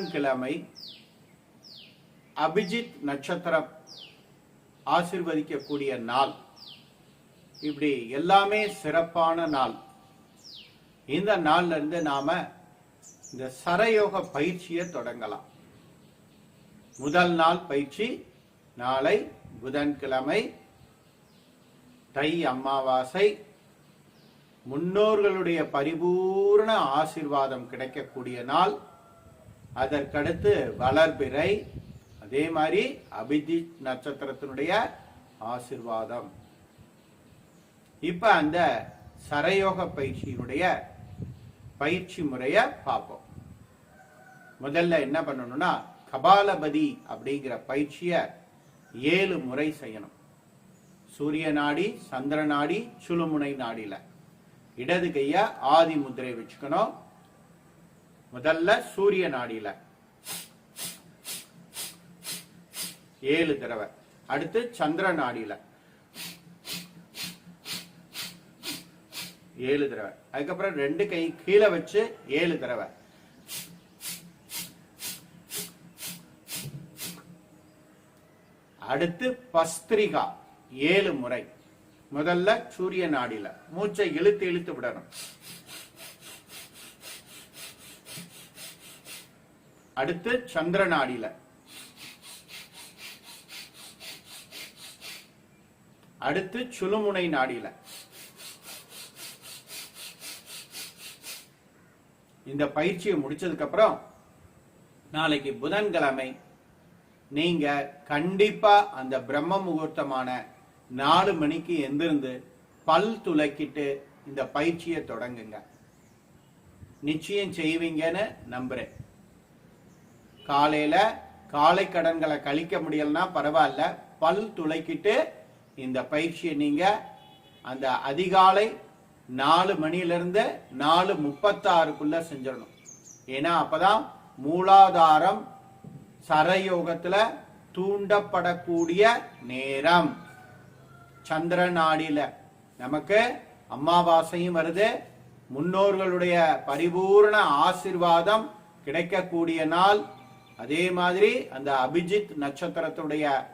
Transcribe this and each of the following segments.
கிழமை அபிஜித் நட்சத்திரம் ஆசிர்வதிக்கக்கூடிய நாள். இப்படி எல்லாமே சிறப்பான நாள். இந்த நாள்ல இருந்து நாம இந்த சரயோக பயிற்சியை தொடங்கலாம். முதல் நாள் பயிற்சி நாளை புதன்கிழமை தை அமாவாசை முன்னோர்களுடைய பரிபூர்ண ஆசிர்வாதம் கிடைக்கக்கூடிய நாள். அதற்கடுத்து வளர்பிறை அதே மாதிரி அபிஜித் நட்சத்திரத்தினுடைய ஆசிர்வாதம். இப்ப அந்த சரயோக பயிற்சியினுடைய பயிற்சி முறைய பார்ப்போம். முதல்ல என்ன பண்ணணும்னா கபாலபதி அப்படிங்கிற பயிற்சிய ஏழு முறை செய்யணும். சூரிய நாடி சந்திர நாடி சுழுமுனை நாடியில இடது கைய ஆதி முதிரை வச்சுக்கணும். முதல்ல சூரிய நாடியில. ஏழு தடவை. அடுத்து சந்திர நாடியில. ஏழு தடவை. அதுக்கப்புறம் ரெண்டு கை கீழே வச்சு ஏழு தடவை. அடுத்து பஸ்திரிகா. ஏழு முறை. முதல்ல சூரிய நாடியில. மூச்சை இழுத்து இழுத்து விடணும். அடுத்து சந்திர நாடியில அடுத்து சுழுமுனை நாடியில. இந்த பயிற்சியை முடிச்சதுக்கு அப்புறம் நாளைக்கு புதன்கிழமை நீங்க கண்டிப்பா அந்த பிரம்ம முகூர்த்தமான நாலு மணிக்கு எந்திருந்து பல் துலக்கிட்டு இந்த பயிற்சியை தொடங்குங்க. நிச்சயம் செய்வீங்கன்னு நம்புறேன். காலையில காலை கடன்களை கழிக்க முடியலன்னா பரவாயில்ல. பல் துளைக்கிட்டு இந்த பயிற்சியை நீங்க அந்த அதிகாலை நாலு மணியிலிருந்து நாலு முப்பத்தாறுக்குள்ள செஞ்சிடணும். ஏன்னா அப்பதான் மூலாதாரம் சரயோகத்துல தூண்டப்படக்கூடிய நேரம். சந்திர நாடியில நமக்கு அமாவாசையும் வருது. முன்னோர்களுடைய பரிபூர்ண ஆசிர்வாதம் கிடைக்கக்கூடிய நாள் அதே மாதிரி அந்த அபிஜித் நட்சத்திரத்துடைய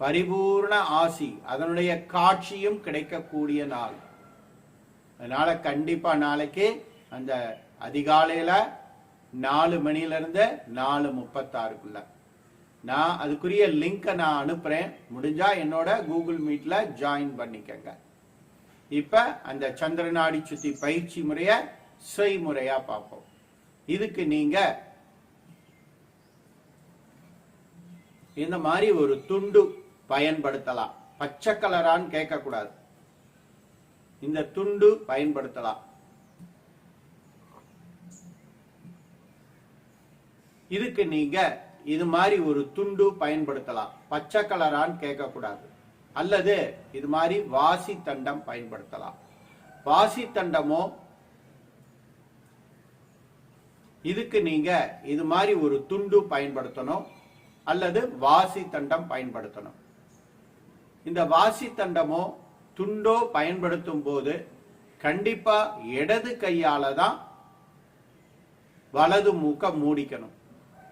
பரிபூர்ண ஆசி அதனுடைய காட்சியும் கிடைக்கக்கூடிய நாள். அதனால கண்டிப்பா நாளைக்கு அந்த அதிகாலையில நாலு மணில இருந்து நாலு முப்பத்தாறுக்குள்ள. நான் அதுக்குரிய லிங்கை நான் அனுப்புறேன். முடிஞ்சா என்னோட கூகுள் மீட்ல ஜாயின் பண்ணிக்கங்க. இப்ப அந்த சந்திரநாடி சுத்தி பயிற்சி முறைய செய்முறையா பார்ப்போம். இதுக்கு நீங்க இந்த மாதிரி ஒரு துண்டு பயன்படுத்தலாம். பச்சை கலரான்னு கேட்க கூடாது இந்த துண்டு பயன்படுத்தலாம். இதுக்கு நீங்க இது மாதிரி ஒரு துண்டு பயன்படுத்தலாம். பச்சை கலரான்னு கேட்க கூடாது அல்லது இது மாதிரி வாசி தண்டம் பயன்படுத்தலாம். வாசி தண்டமோ இதுக்கு நீங்க இது மாதிரி ஒரு துண்டு பயன்படுத்தணும். அல்லது வாசி தண்டம் பயன்படுத்தணும். இந்த வாசி தண்டமோ துண்டோ பயன்படுத்தும் போது கண்டிப்பா இடது கையால தான் வலது மூக்க மூடிக்கணும்.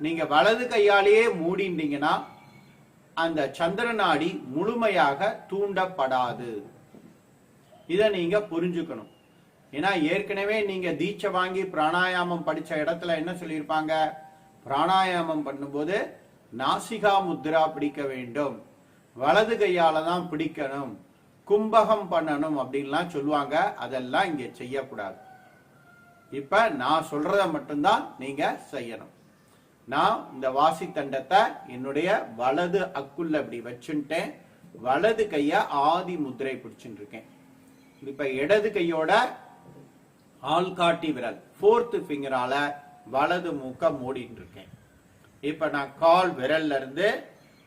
நீங்க வலது கையாலேயே மூடிட்டீங்கன்னா அந்த சந்திரநாடி முழுமையாக தூண்டப்படாது. இதை நீங்க புரிஞ்சுக்கணும். ஏன்னா ஏற்கனவே நீங்க தீட்சை வாங்கி பிராணாயாமம் படிச்ச இடத்துல என்ன சொல்லியிருப்பாங்க? பிராணாயாமம் பண்ணும்போது நாசிகா முத்ரா பிடிக்க வேண்டும். வலது கையால தான் பிடிக்கணும். கும்பகம் பண்ணணும் அப்படின்லாம் சொல்லுவாங்க. அதெல்லாம் இங்க செய்யக்கூடாது. இப்ப நான் சொல்றத மட்டும்தான் நீங்க செய்யணும். நான் இந்த வாசி தண்டத்தை என்னுடைய வலது அக்குள்ள இப்படி வச்சுட்டேன் வலது கைய ஆதி முத்திரை பிடிச்சுட்டு இருக்கேன் இப்ப இடது கையோட ஆள்காட்டி விரல் ஃபோர்த்து ஃபிங்கரால வலது மூக்க மூடிட்டு இருக்கேன் இப்போ நான் கால் விரல்ல இருந்து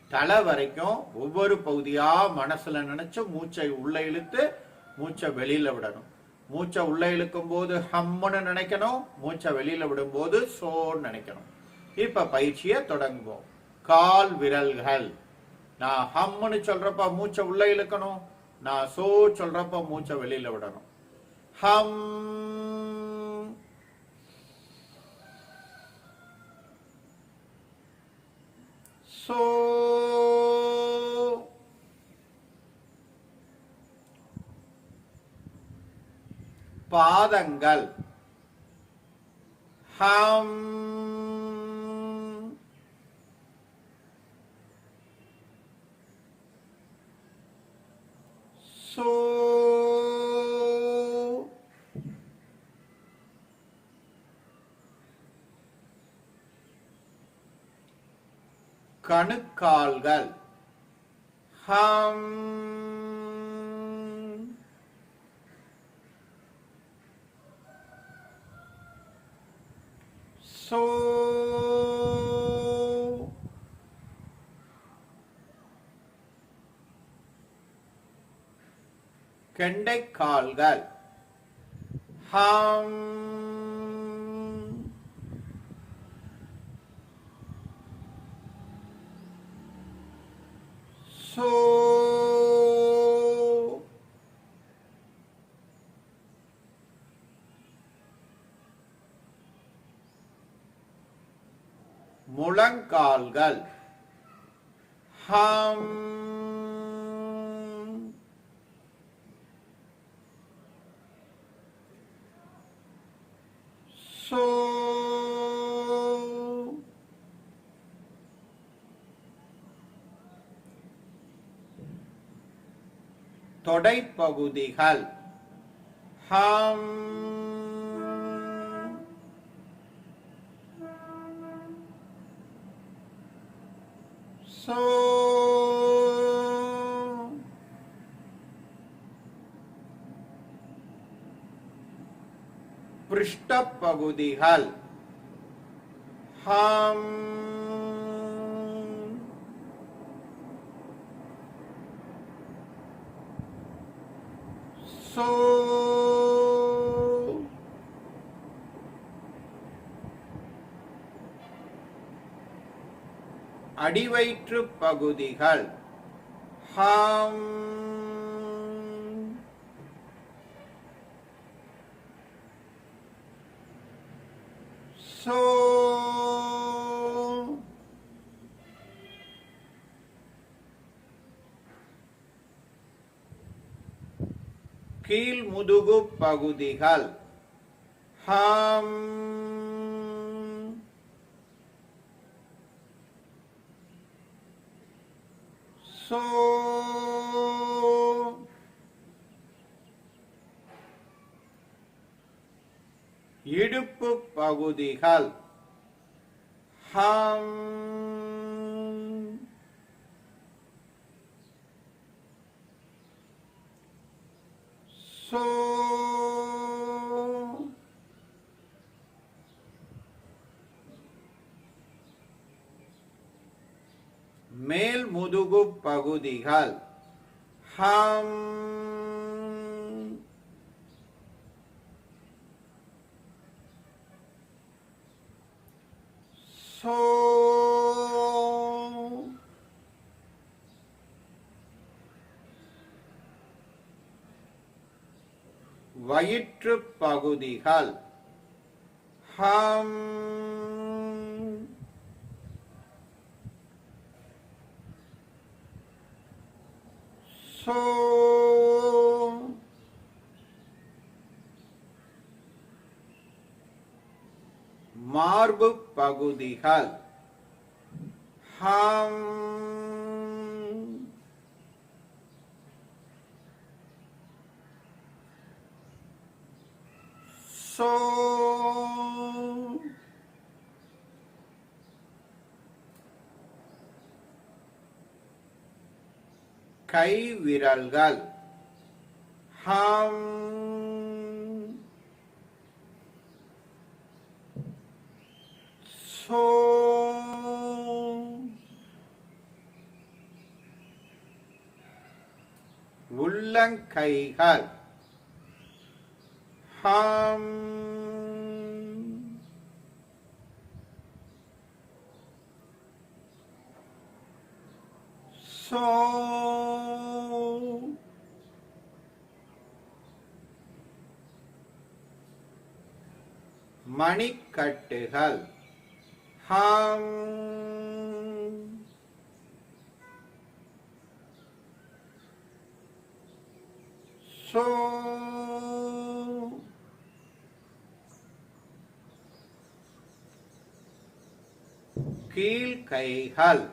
தலை வரைக்கும் ஒவ்வொரு பகுதியாக மனசில் நினைச்சு மூச்சை உள்ள இழுத்து மூச்சை வெளியில விடணும். மூச்சை உள்ள இழுக்கும் போது ஹம்முன்னு நினைக்கணும் மூச்சை வெளியில விடும் போது சோன்னு நினைக்கணும். இப்ப பயிற்சியை தொடங்குவோம். கால் விரல்கள். நான் ஹம்முன்னு சொல்றப்ப மூச்சை உள்ள இழுக்கணும் நான் சோ சொல்றப்ப மூச்சை வெளியில விடணும். ஹம் சோ பாதங்கள் ஹம் சோ கணுக்கால்கள். ஹம். சோ. கெண்டைக்கால்கள். ஹம். சோ முழங்கால்கள். ஹம். சோ தொடைப்பகுதிகள். ஹம். சோ. பிருஷ்டப்பகுதிகள். ஹம். சோ அடிவயிற்று பகுதிகள். ஹம். சோ கீழ் முதுகு பகுதிகள் ஹம் சோ இடுப்பு பகுதிகள் ஹம் சோ மேல் முதுகு பகுதிகள் ஹம் வயிற்று பகுதிகள். ஹம். சோ. மார்பு பகுதிகள். ஹம். சோ கை விரல்கள். ஹம். சோ உள்ளங்கைகள். hum. So Manikattigal hum. So. கீழ்கைகள்.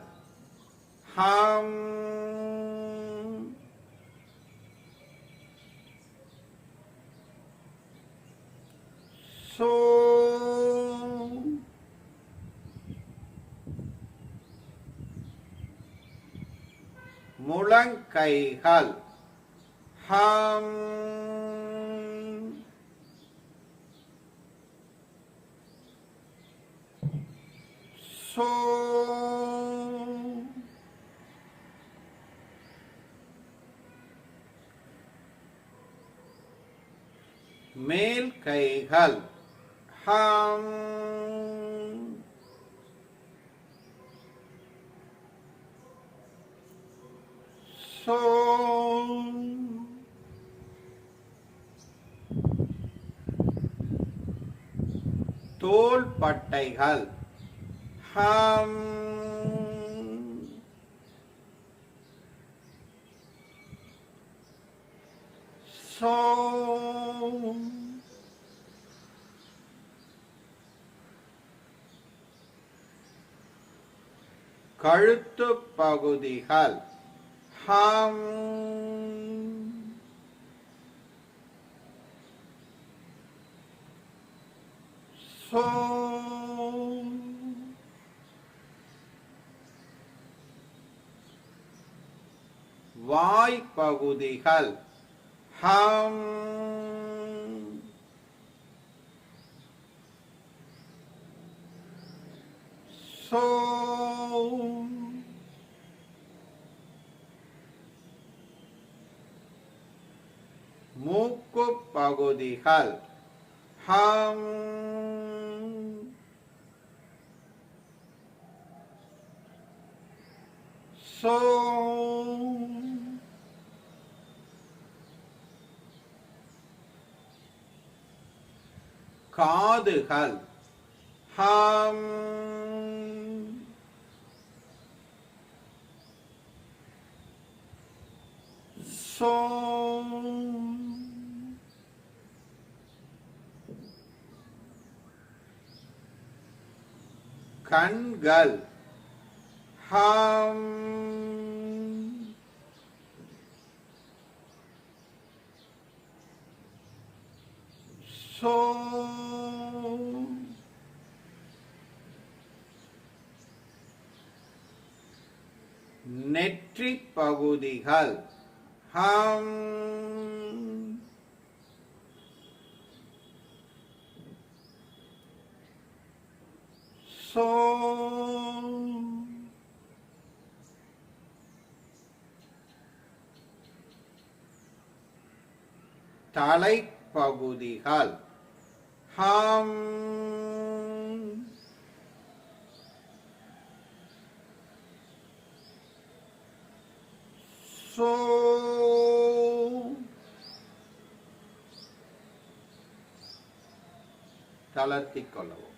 ஹம். சோ முழங்கைகள். ஹம். சோ மேல் கைகள் ஹம் சோ தோள் பட்டைகள் ஹம் சோ கழுத்து பகுதிகள் ஹம் சோ வாய் பகுதிகள். ஹம். சோ மூக்கு பகுதிகள். ஹம். சோ காதுகள். ஹம். சோ கண்கள். ஹம். சோ நெற்றி பகுதிகள் ஹம். சோ. தலைப்பகுதிகள். ஹம். Soul. தளர்த்திக் கொள்ளவும்.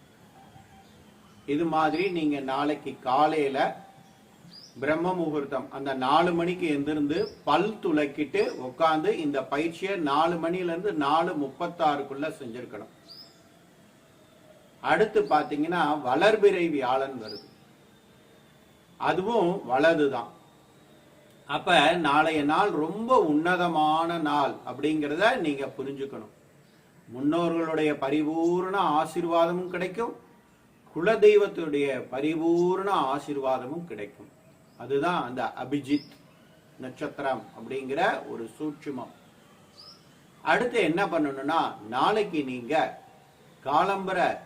இது மாதிரி நீங்க நாளைக்கு காலையில பிரம்ம முகூர்த்தம் அந்த நாலு மணிக்கு எந்திருந்து பல் துளக்கிட்டு உட்காந்து இந்த பயிற்சியை நாலு மணில இருந்து நாலு முப்பத்தாறுக்குள்ள செஞ்சிருக்கணும். அடுத்து பாத்தீங்கன்னா வளர்பிறை வியாழன் வருது. அதுவும் வலதுதான் அப்ப நாளைய நாள் ரொம்ப உன்னதமான நாள் அப்படிங்கிறத நீங்க புரிஞ்சுக்கணும். முன்னோர்களுடைய பரிபூர்ண ஆசிர்வாதமும் கிடைக்கும். குலதெய்வத்துடைய பரிபூர்ண ஆசிர்வாதமும் கிடைக்கும். அதுதான் அந்த அபிஜித் நட்சத்திரம் அப்படிங்கிற ஒரு சூட்சுமம். அடுத்து என்ன பண்ணணும்னா நாளைக்கு நீங்க காலம்பர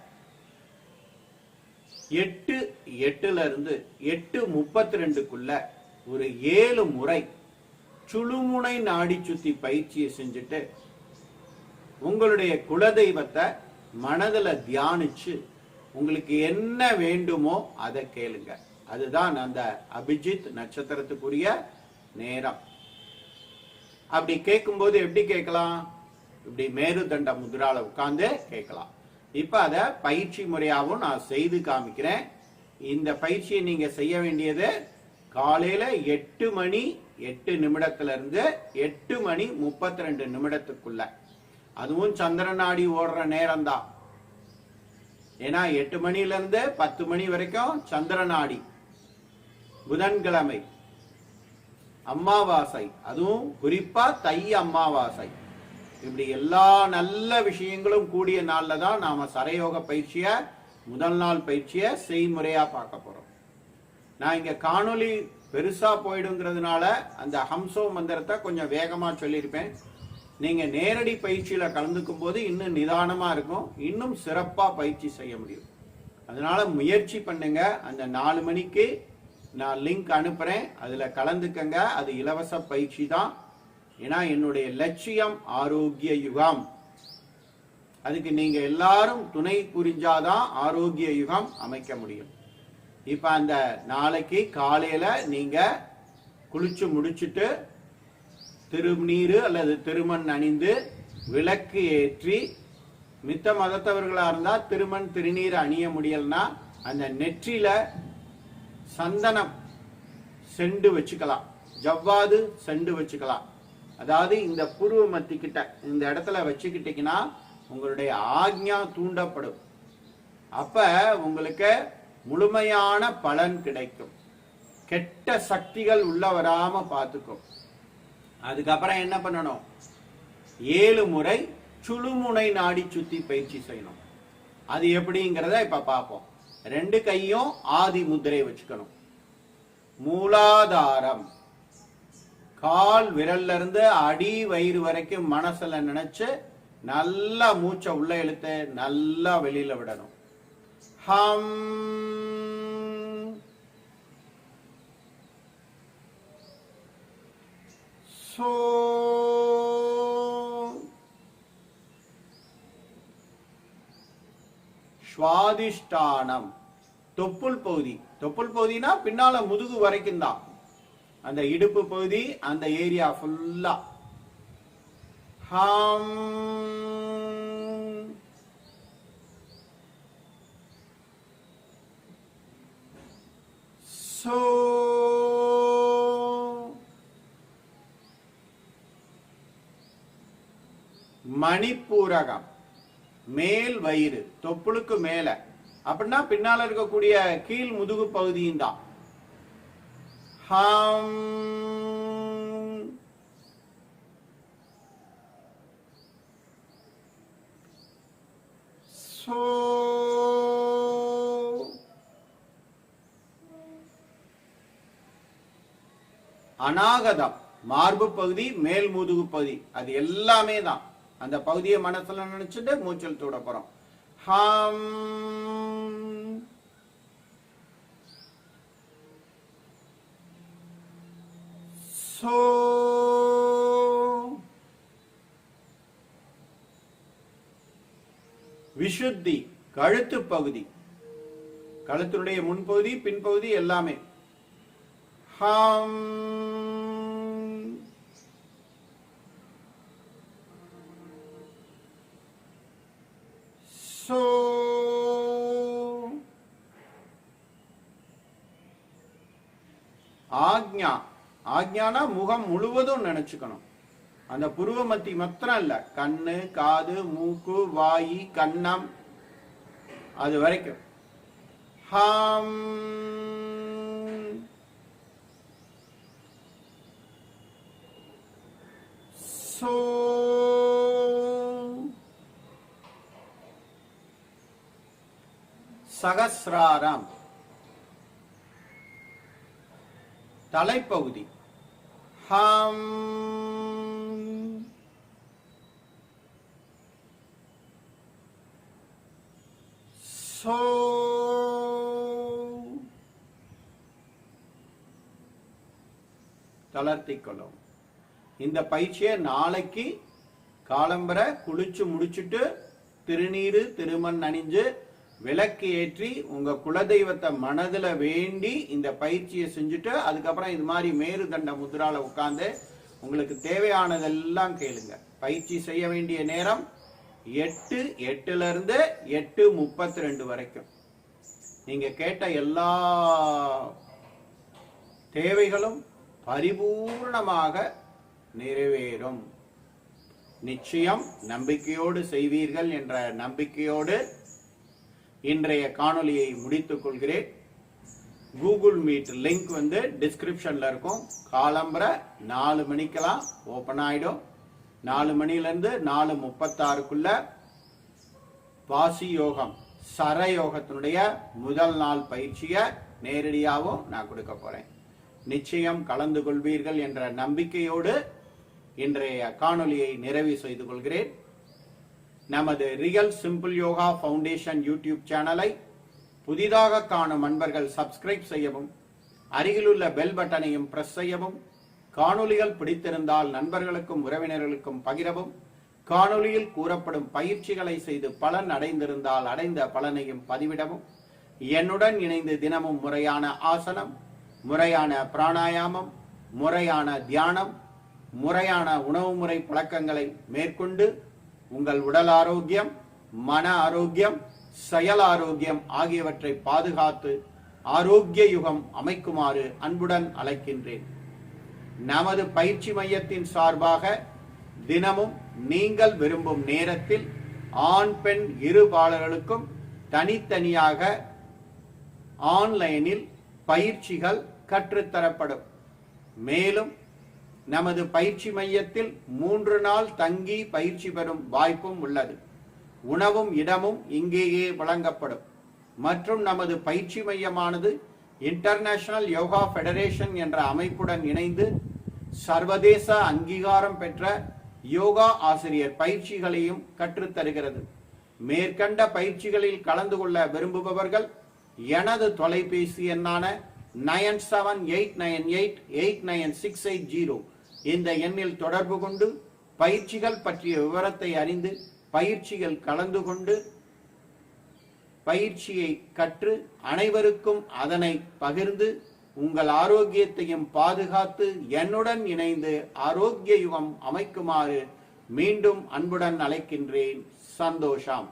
எட்டு எட்டுல இருந்து எட்டு முப்பத்தி ரெண்டுக்குள்ள ஒரு ஏழு முறை சுழுமுனை நாடி சுத்தி பயிற்சியை செஞ்சுட்டு உங்களுடைய குலதெய்வத்தை மனதுல தியானிச்சு உங்களுக்கு என்ன வேண்டுமோ அதை கேளுங்க. அதுதான் அந்த அபிஜித் நட்சத்திரத்துக்குரிய நேரம். அப்படி கேட்கும்போது எப்படி கேட்கலாம்? இப்படி மேருதண்ட முதிரால உட்கார்ந்து கேட்கலாம். இப்ப அதை பயிற்சி முறையாகவும் நான் செய்து காமிக்கிறேன். இந்த பயிற்சியை நீங்க செய்ய வேண்டியது காலையில எட்டு மணி எட்டு நிமிடத்துல இருந்து எட்டு மணி முப்பத்தி ரெண்டு நிமிடத்துக்குள்ள. அதுவும் சந்திரநாடி ஓடுற நேரம் தான் ஏன்னா எட்டு மணில இருந்து பத்து மணி வரைக்கும் சந்திரநாடி புதன்கிழமை அமாவாசை அதுவும் குறிப்பா தை அமாவாசை இப்படி எல்லா நல்ல விஷயங்களும் கூடிய நாள்ல தான் நாம சரயோக பயிற்சிய முதல் நாள் பயிற்சிய செய்முறையா பார்க்க போறோம். நான் இங்க காணொளி பெருசா போயிடுங்கிறதுனால அந்த ஹம்சோ மந்திரத்தை கொஞ்சம் வேகமா சொல்லியிருப்பேன். நீங்க நேரடி பயிற்சியில கலந்துக்கும் போது இன்னும் நிதானமா இருக்கும். இன்னும் சிறப்பா பயிற்சி செய்ய முடியும். அதனால முயற்சி பண்ணுங்க. அந்த நாலு மணிக்கு நான் லிங்க் அனுப்புறேன். அதுல கலந்துக்கங்க. அது இலவச பயிற்சி தான். ஏன்னா என்னுடைய லட்சியம் ஆரோக்கிய யுகம். அதுக்கு நீங்க எல்லாரும் துணை புரிஞ்சாதான் ஆரோக்கிய யுகம் அமைக்க முடியும். இப்போ அந்த நாளைக்கு காலையில் நீங்கள் குளிச்சு முடிச்சுட்டு திருநீர் அல்லது திருமண் அணிந்து விளக்கு ஏற்றி மித்த மதத்தவர்களாக இருந்தால் திருமண் திருநீர் அணிய முடியலன்னா அந்த நெற்றியில் சந்தனம் செண்டு வச்சுக்கலாம். ஜவ்வாது செண்டு வச்சுக்கலாம். அதாவது இந்த புருவ மத்திக்கிட்ட இந்த இடத்துல வச்சுக்கிட்டீங்கன்னா உங்களுடைய ஆக்ஞா தூண்டப்படும். அப்போ உங்களுக்கு முழுமையான பலன் கிடைக்கும். கெட்ட சக்திகள் உள்ள வராம பார்த்துக்கும் அதுக்கப்புறம் என்ன பண்ணணும்? ஏழு முறை சுழுமுனை நாடி சுத்தி பயிற்சி செய்யணும். அது எப்படிங்கிறத இப்ப பார்ப்போம் ரெண்டு கையும் ஆதி முதிரை வச்சுக்கணும். மூலாதாரம். கால் விரல்ல இருந்து அடி வயிறு வரைக்கும் மனசுல நினைச்சு நல்லா மூச்சை உள்ள இழுத்து நல்லா வெளியில விடணும். ஹம். சோ. சுவாதிஷ்டானம். தொப்புள் பகுதி. தொப்புள் பகுதினா பின்னால முதுகு வரைக்கும் தான். அந்த இடுப்பு பகுதி அந்த ஏரியா ஃபுல்லா ஹம். சோ மணிப்பூரகம். மேல் வயிறு தொப்புளுக்கு மேல. அப்படின்னா பின்னால இருக்கக்கூடிய கீழ் முதுகு பகுதியும் தான். ஹம். சோ அநாகதம் மார்பு பகுதி மேல் முதுகு பகுதி அது எல்லாமே தான். அந்த பகுதியை மனசுல நினைச்சிட்டு மூச்சல் தூட போறோம். ஹம். சோ. விசுத்தி கழுத்து பகுதி. கழுத்தினுடைய முன்பகுதி பின்பகுதி எல்லாமே. Hum. சோ. ஆக்ஞா. ஆக்ஞானா முகம் முழுவதும் நினைச்சுக்கணும். அந்த புருவ மத்தி மாத்திரம் இல்ல. கண்ணு காது மூக்கு வாயி கண்ணம். அது வரைக்கும். ஹம். சோ சகசிராரம் தலைப்பகுதி ஹம் சோ தளர்த்திக் கொள்ளும். இந்த பயிற்சியை நாளைக்கு காலம்பரை குளிச்சு முடிச்சுட்டு திருநீரு திருமண் அணிஞ்சு விளக்கு ஏற்றி உங்க குலதெய்வத்தை மனதுல வேண்டி இந்த பயிற்சியை செஞ்சுட்டு அதுக்கப்புறம் இது மாதிரி மேருதண்ட முதிரால உட்காந்து உங்களுக்கு தேவையானதெல்லாம் கேளுங்க. பயிற்சி செய்ய வேண்டிய நேரம் எட்டு எட்டுல இருந்து எட்டு முப்பத்தி ரெண்டு வரைக்கும். நீங்க கேட்ட எல்லா தேவைகளும் பரிபூர்ணமாக நிறைவேறும். நிச்சயம் நம்பிக்கையோடு செய்வீர்கள் என்ற நம்பிக்கையோடு இன்றைய காணொலியை முடித்துக் கொள்கிறேன். கூகுள் மீட் லிங்க் வந்து டிஸ்கிரிப்ஷன்ல இருக்கும். காலம்பரை நாலு மணிக்கெல்லாம் ஓபன் ஆயிடும். நாலு மணிலிருந்து நாலு முப்பத்தாறுக்குள்ள வாசி யோகம் சர யோகத்தினுடைய முதல் நாள் பயிற்சியை நேரடியாகவும் நான் கொடுக்க போறேன். நிச்சயம் கலந்து கொள்வீர்கள் என்ற நம்பிக்கையோடு இன்றைய காணொலியை நிறைவு செய்து கொள்கிறேன். நமது real simple yoga foundation YouTube சேனலை புதிதாக காணும் அன்பர்கள் சப்ஸ்கிரைப் செய்யவும் அருகிலுள்ள பெல் பட்டனையும் பிரஸ் செய்யவும் காணொளிகள் பிடித்திருந்தால் நண்பர்களுக்கும் உறவினர்களுக்கும் பகிரவும் காணொலியில் கூறப்படும் பயிற்சிகளை செய்து பலன் அடைந்திருந்தால் அடைந்த பலனையும் பதிவிடவும் என்னுடன் இணைந்து தினமும் முறையான ஆசனம் முறையான பிராணாயாமம் முறையான தியானம் முறையான உணவு முறை பழக்கங்களை மேற்கொண்டு உங்கள் உடல் ஆரோக்கியம் மன ஆரோக்கியம் செயல் ஆரோக்கியம் ஆகியவற்றை பாதுகாத்து ஆரோக்கிய யுகம் அமைக்குமாறு அன்புடன் அழைக்கின்றேன். நமது பயிற்சி மையத்தின் சார்பாக தினமும் நீங்கள் விரும்பும் நேரத்தில் ஆண் பெண் இரு பாலர்களுக்கும் தனித்தனியாக ஆன்லைனில் பயிற்சிகள் கற்றுத்தரப்படும். மேலும் நமது பயிற்சி மையத்தில் மூன்று நாள் தங்கி பயிற்சி பெறும் வாய்ப்பும் உள்ளது. உணவும் இடமும் இங்கேயே வழங்கப்படும். மற்றும் நமது பயிற்சி மையமானது இன்டர்நேஷனல் யோகா ஃபெடரேஷன் என்ற அமைப்புடன் இணைந்து சர்வதேச அங்கீகாரம் பெற்ற யோகா ஆசிரியர் பயிற்சிகளையும் கற்றுத்தருகிறது. மேற்கண்ட பயிற்சிகளில் கலந்து கொள்ள விரும்புபவர்கள் எனது தொலைபேசி எண்ணான nine seven eight nine eight eight nine six eight zero இந்த எண்ணில் தொடர்பு கொண்டு பயிற்சிகள் பற்றிய விவரத்தை அறிந்து பயிற்சிகள் கலந்து கொண்டு பயிற்சியை கற்று அனைவருக்கும் அதனை பகிர்ந்து உங்கள் ஆரோக்கியத்தையும் பாதுகாத்து என்னுடன் இணைந்து ஆரோக்கிய யுகம் அமைக்குமாறு மீண்டும் அன்புடன் அழைக்கின்றேன். சந்தோஷம்.